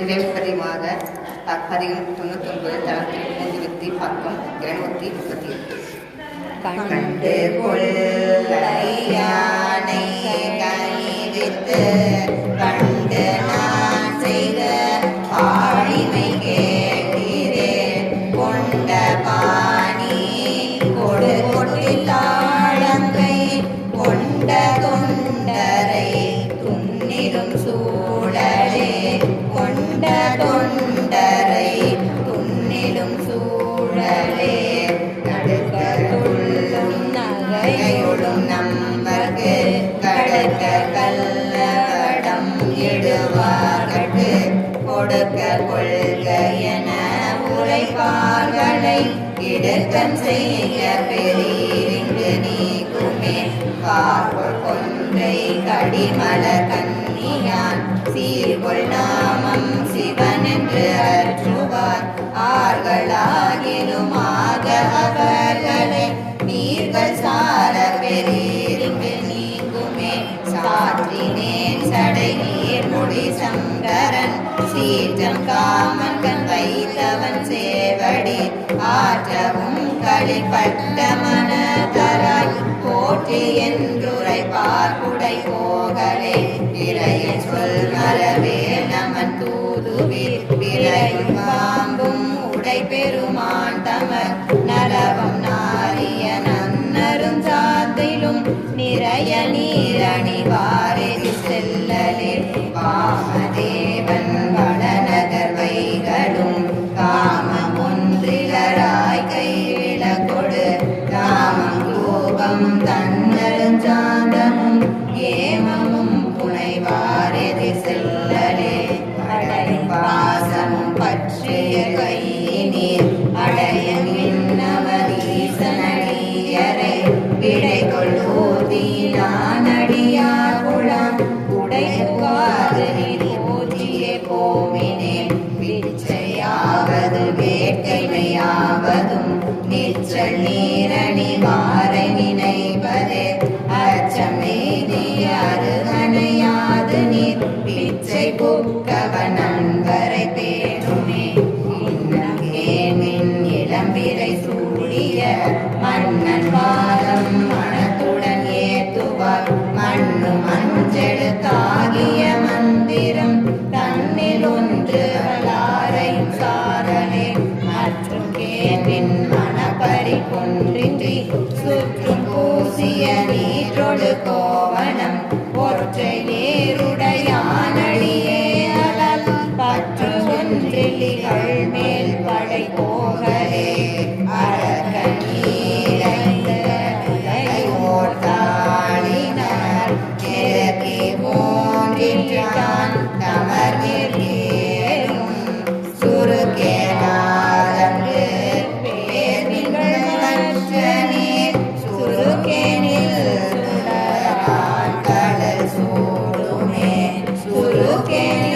நிறைவுப்பதிவாக பதிகம் தொண்ணூத்தொன்பது தளத்தில் மூன்று வித்தி பக்கம் இருநூத்தி முப்பத்தி எட்டு. கண்டு கொள்ளையானை கண்டு சூழலே நடுக்க நகையொடும் நம்பர்க்கு கடக்க கல்லவடம் இடுவார்கட்டு. கொடுக்க கொள்க என உரைப்பார்களை இடுக்கம் செய்ய பெரியங்கு நீக்குமே. பார்வல் கொன்றை கடிமல கன்னியான் சீர்கொள் நாமம் சிவ சார பெரியங்கு நீங்குமே சாற்றினேன் சடைநீர் முடி சங்கரன். சீற்றம் காமன் கண் வைத்தவன் சேவடி. ஆற்றவும் களிப்பட்ட மனதராய் போற்றி என்றுரை பார்க்குடை போகலே இறைய சொல் மரவே நமன் தூதுவில் விளையும் பாம்பும் உடை பெருமான் ஓதியே போவினே பிச்சையாவது வேட்கைமையாவதும் நிச்சல் நீரணி வாரை நினைப்பதே. அச்சமெய்தி அருகணையாது நீர் பிச்சை புக்கவன் நண்பரை பேணுமே. இன்னங்கேமின் இளம்பிரை சூடிய ஒன்றின்றி சுற்றும் பூசிய நீற்றொடு கோவனம் ஒற்றை நேருடையானடியே அலல் பற்று ஒன்றில்லிகள் மேல் படை போகலே அழல் Yeah.